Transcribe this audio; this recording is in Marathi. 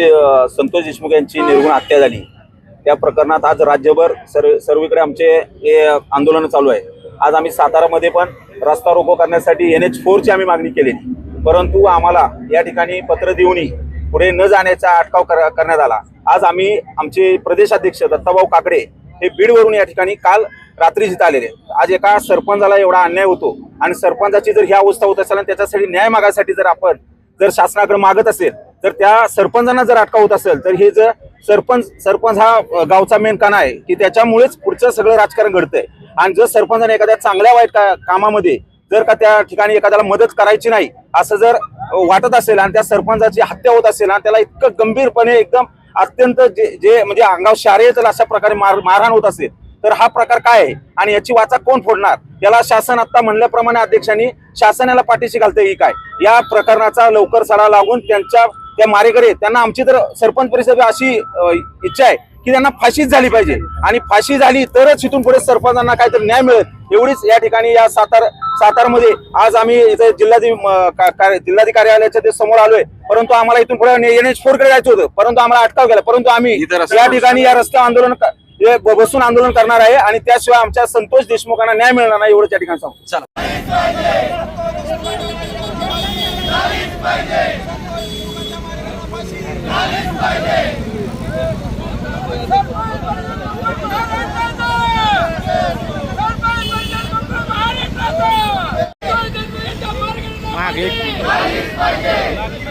संतोष देशमुख यांची निर्गुण हत्या झाली. त्या प्रकरणात आज राज्यभर सर्व सर्वीकडे आमचे हे आंदोलन चालू आहे. आज आम्ही सातारामध्ये पण रस्ता रोको करण्यासाठी एन एच फोरची आम्ही मागणी केली परंतु आम्हाला या ठिकाणी पत्र देऊनही पुढे न जाण्याचा अटकाव कर- करण्यात आला. आज आम्ही आमचे प्रदेशाध्यक्ष दत्ताभाऊ काकडे हे बीडवरून या ठिकाणी काल रात्री जिथं आलेले. आज एका सरपंचाला एवढा अन्याय होतो आणि सरपंचाची जर ही अवस्था होत असेल आणि त्याच्यासाठी न्याय मागायसाठी जर आपण जर शासनाकडे मागत असेल तर त्या सरपंचांना जर अटका होत असेल तर हे जर सरपंच सरपंच हा गावचा मेन काना आहे की त्याच्यामुळेच पुढचं सगळं राजकारण घडतंय. आणि जर सरपंचाने एखाद्या चांगल्या वाईट का कामामध्ये जर का त्या ठिकाणी एखाद्याला मदत करायची नाही असं जर वाटत असेल आणि त्या सरपंचाची हत्या होत असेल आणि त्याला इतकं गंभीरपणे एकदम अत्यंत जे जे म्हणजे अंगावर शारे जर अशा प्रकारे मार मारहाण होत असेल तर हा प्रकार काय आहे? आणि याची वाचा कोण फोडणार? याला शासन आता म्हणल्याप्रमाणे अध्यक्षांनी शासनाला पाठीशी घालतंय ही काय? या प्रकरणाचा लवकर सडा लागून त्यांच्या त्या मारेकरी त्यांना आमची तर सरपंच परिषद अशी इच्छा आहे की त्यांना फाशीच झाली पाहिजे. आणि फाशी झाली तरच इथून पुढे सरपंचांना काहीतरी न्याय मिळेल. एवढीच या ठिकाणी या सातार सातारमध्ये आज आम्ही इथे जिल्हाधिकारी म, का- कार्य- जिल्हाधिकारी कार्यालयाच्या ते समोर आलोय. परंतु आम्हाला इथून पुढे एन एच कडे जायचं होतं. परंतु आम्हाला अटकाव केला. परंतु आम्ही या ठिकाणी या रस्त्यावर आंदोलन हे बसून आंदोलन करणार आहे. आणि त्याशिवाय आमच्या संतोष देशमुखांना न्याय मिळणार नाही एवढंच या ठिकाणी सांगतो. चला. एक